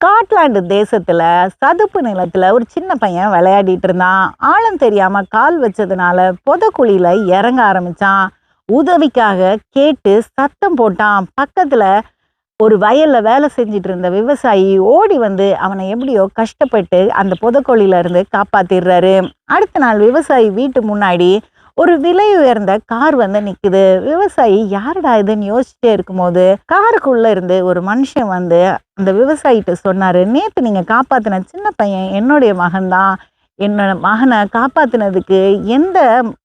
Scotland தேசத்தில் சதுப்பு நிலத்தில் ஒரு சின்ன பையன் விளையாடிட்டு இருந்தான். ஆழம் தெரியாமல் கால் வச்சதுனால புதக்குழியில் இறங்க ஆரம்பிச்சான். உதவிக்காக கேட்டு சத்தம் போட்டான். பக்கத்தில் ஒரு வயலில் வேலை செஞ்சிட்டு இருந்த விவசாயி ஓடி வந்து அவனை எப்படியோ கஷ்டப்பட்டு அந்த புதக்குழியில காப்பாற்றிடுறாரு அடுத்த நாள் விவசாயி வீட்டு முன்னாடி ஒரு விலை உயர்ந்த கார் வந்து நிக்குது. விவசாயி யாருடா இதுன்னு யோசிச்சுட்டே இருக்கும்போது காருக்குள்ள இருந்து ஒரு மனுஷன் வந்து அந்த விவசாயிட்ட சொன்னாரு நேத்து நீங்க காப்பாத்தின சின்ன பையன் என்னுடைய மகன்தான். என்னோட மகனை காப்பாத்தினதுக்கு எந்த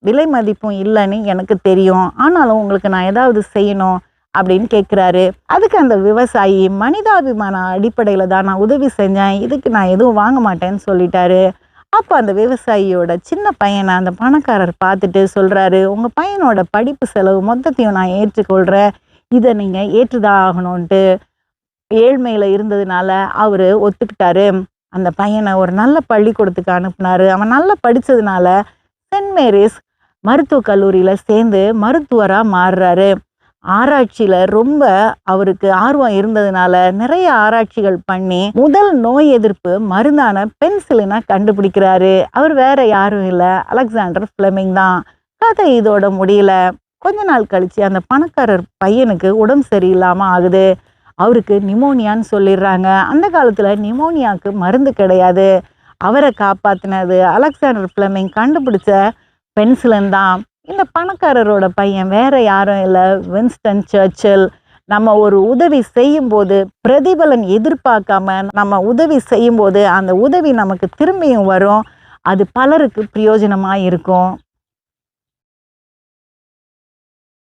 விலை மதிப்பும் இல்லைன்னு எனக்கு தெரியும். ஆனாலும் உங்களுக்கு நான் ஏதாவது செய்யணும் அப்படின்னு கேட்குறாரு அதுக்கு அந்த விவசாயி மனிதாபிமான அடிப்படையில் தான் நான் உதவி செஞ்சேன். இதுக்கு நான் எதுவும் வாங்க மாட்டேன்னு சொல்லிட்டாரு. அப்போ அந்த விவசாயியோட சின்ன பையனை அந்த பணக்காரர் பார்த்துட்டு சொல்கிறாரு உங்கள் பையனோட படிப்பு செலவு மொத்தத்தையும் நான் ஏற்றுக்கொள்கிறேன் இதை நீங்கள் ஏற்றுதான் ஆகணும்ன்ட்டு ஏழ்மையில் இருந்ததுனால அவர் ஒத்துக்கிட்டாரு. அந்த பையனை ஒரு நல்ல பள்ளிக்கூடத்துக்கு அனுப்புனாரு. அவன் நல்லா படித்ததுனால சென்ட் மேரிஸ் மருத்துவக் கல்லூரியில் சேர்ந்து மருத்துவராக மாறுறாரு. ஆராய்ச்சியில ரொம்ப அவருக்கு ஆர்வம் இருந்ததுனால நிறைய ஆராய்ச்சிகள் பண்ணி முதல் நோய் எதிர்ப்பு மருந்தான பென்சிலினா கண்டுபிடிக்கிறாரு. அவர் வேற யாரும் இல்லை. அலெக்சாண்டர் ஃபிளமிங் தான். கதை இதோட முடியல. கொஞ்ச நாள் கழிச்சு அந்த பணக்காரர் பையனுக்கு உடம்பு சரியில்லாமல் ஆகுது. அவருக்கு நிமோனியான்னு சொல்லிடுறாங்க. அந்த காலத்தில் நிமோனியாவுக்கு மருந்து கிடையாது. அவரை காப்பாற்றினது அலெக்சாண்டர் ஃபிளமிங் கண்டுபிடிச்ச பென்சிலன் தான். இந்த பணக்காரரோட பையன் வேற யாரும் இல்லை. வின்ஸ்டன் சர்ச்சில் நம்ம ஒரு உதவி செய்யும்போது பிரதிபலன் எதிர்பார்க்காம நம்ம உதவி செய்யும்போது அந்த உதவி நமக்கு திரும்பியும் வரும். அது பலருக்கு பிரயோஜனமாக இருக்கும்